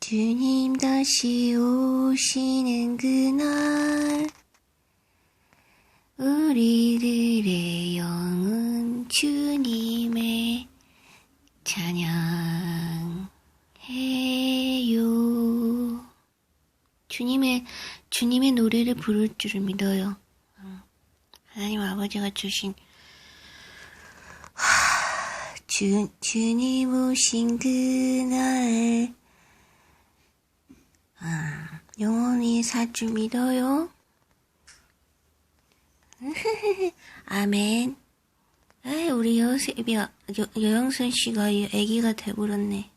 주님 다시 오시는 그날 영은 주님의 찬양해요. 주님의 주님의 노래를 부를 줄을 믿어요. 음, 하나님 아버지가 주신 하, 주 주님 오신 그날 아, 영원히 살줄 믿어요. 아멘. 에이, 우리 여세비가, 여, 여영선 씨가 이 애기가 돼버렸네.